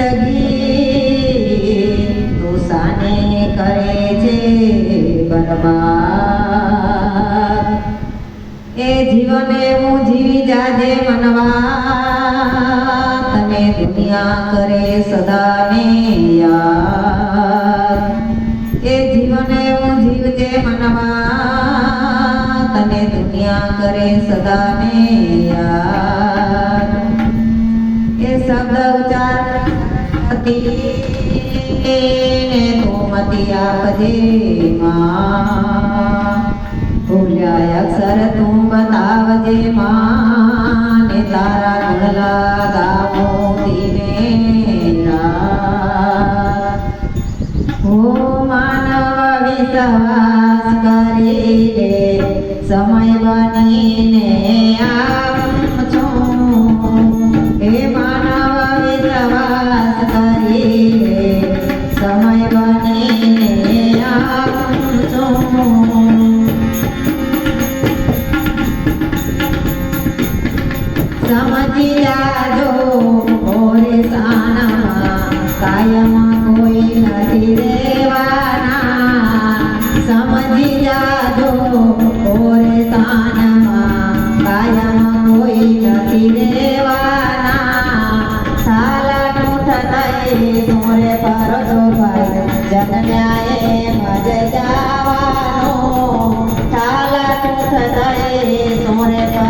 જિંદગી તું સાને કરે છે બરબાદ. એ જીવને હું જીવી જાજે મનવા તને દુનિયા કરે સદાને યાદ. એ જીવને હું જીવજે મનવા તને દુનિયા કરે સદાને યાદ. મતી આપજે માં ભૂલ્યા અક્ષર તું બતાવજે માં ને તારા ગુણ લગાવો દિને હો માનવ વિશ્વાસ કરી લે સમય સમજી જાજો ઓરે સાનામાં કાયમ કોઈ નથી રેવાના સમજી જાજો ઓરે સાનામાં કાયમ કોઈ નથી રેવાના સાલાનું થતાય સોરે પરજો ભાઈ જન્મ્યાએ મજ જાવાનો. સાલાનું થતાય સોરે પરજો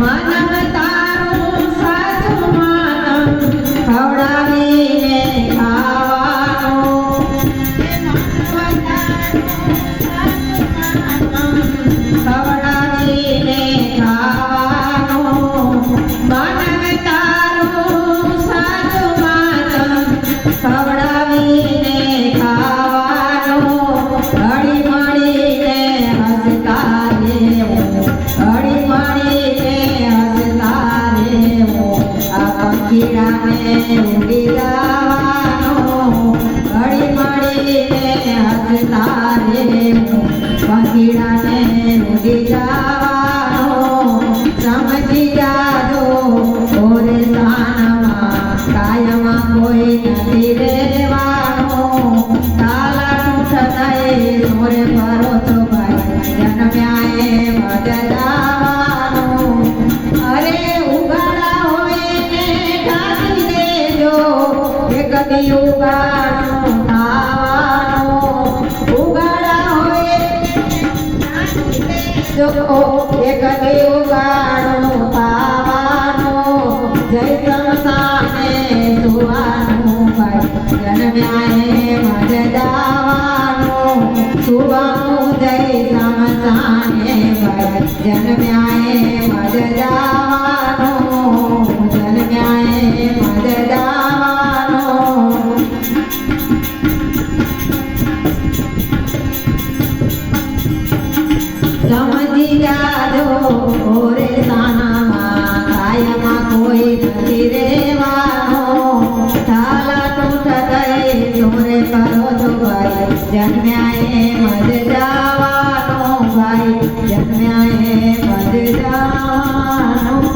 માનવ જવાનું સમજી જાજો ઓરે સાનમાં કાયમાં કોઈ નથી રહેવાનું ભરો જન્મ્યાએ કદી ઉગાડનું ખાવાનું ઉગાડા હોય જો એક ઉગાડું પાવાનું જય સંસાને ભાઈ જન્મ્યાએ જન્મ્યાએ મજ જવાનો ભાઈ જન્મ્યાએ જવાનો